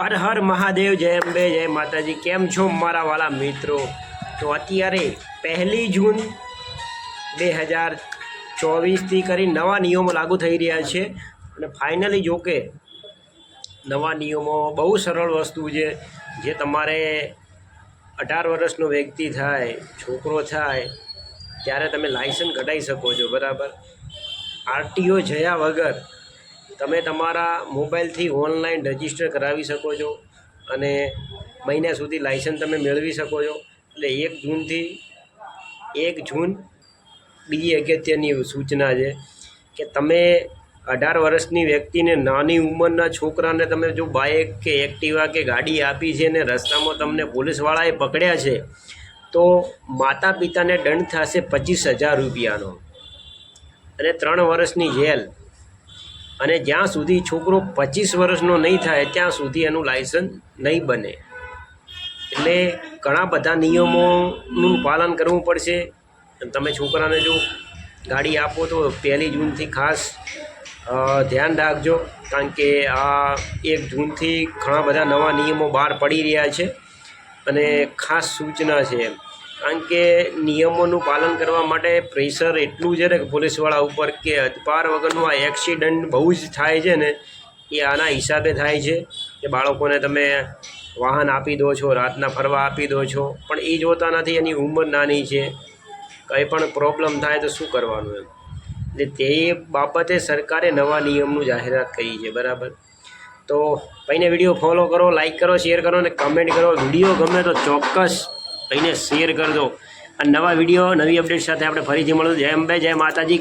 હર હર મહાદેવ, જય અંબે, જય માતાજી. કેમ છો મારા વાલા મિત્રો? તો અત્યારે પહેલી જૂન બે હજાર ચોવીસથી કરી નવા નિયમો લાગુ થઈ રહ્યા છે. અને ફાઇનલી જોકે નવા નિયમો બહુ સરળ વસ્તુ છે, જે તમારે અઢાર વર્ષનો વ્યક્તિ થાય, છોકરો થાય, ત્યારે તમે લાઇસન્સ કઢાવી શકો છો, બરાબર? આરટીઓ જયા વગર તમે તમારા મોબાઈલથી ઓનલાઈન રજિસ્ટર કરાવી શકો છો અને મહિના સુધી લાઇસન્સ તમે મેળવી શકો છો. એટલે એક જૂનથી એક જૂન બીજી અગત્યની સૂચના છે કે તમે અઢાર વર્ષની વ્યક્તિને નાની ઉંમરના છોકરાને તમે જો બાઇક કે એક્ટિવા કે ગાડી આપી છે ને રસ્તામાં તમને પોલીસવાળાએ પકડ્યા છે, તો માતા પિતાને દંડ થશે પચીસ હજાર રૂપિયાનો. અને ત્રણ વર્ષની જેલ અને જ્યાં સુધી છોકરો પચીસ વર્ષનો નહીં થાય, ત્યાં સુધી એનું લાયસન્સ નહીં બને. એટલે ઘણા બધા નિયમોનું પાલન કરવું પડશે. તમે છોકરાને જો ગાડી આપો તો પહેલી જૂનથી ખાસ ધ્યાન રાખજો. કારણ કે આ એક જૂનથી ઘણા બધા નવા નિયમો બહાર પડી રહ્યા છે. અને ખાસ સૂચના છે એમ. કારણ કે નિયમોનું પાલન કરવા માટે પ્રેશર એટલું છે ને પોલીસવાળા ઉપર કે અધપાર વગરનું આ એક્સિડન્ટ બહુ જ થાય છે ને, એ આના હિસાબે થાય છે કે બાળકોને તમે વાહન આપી દો છો, રાતના ફરવા આપી દો છો, પણ એ જોતા નથી, એની ઉંમર નાની છે. કંઈ પણ પ્રોબ્લેમ થાય તો શું કરવાનું એમ? એટલે તે બાબતે સરકારે નવા નિયમનું જાહેરાત કરી છે, બરાબર? તો ભાઈને વીડિયો ફોલો કરો લાઇક કરો શેર કરો અને કમેન્ટ કરો. વીડિયો ગમે તો ચોક્કસ ભાઈને શેર કરજો. અને નવા વીડિયો, નવી અપડેટ સાથે આપણે ફરીથી મળીશું. જય અંબે, જય માતાજી.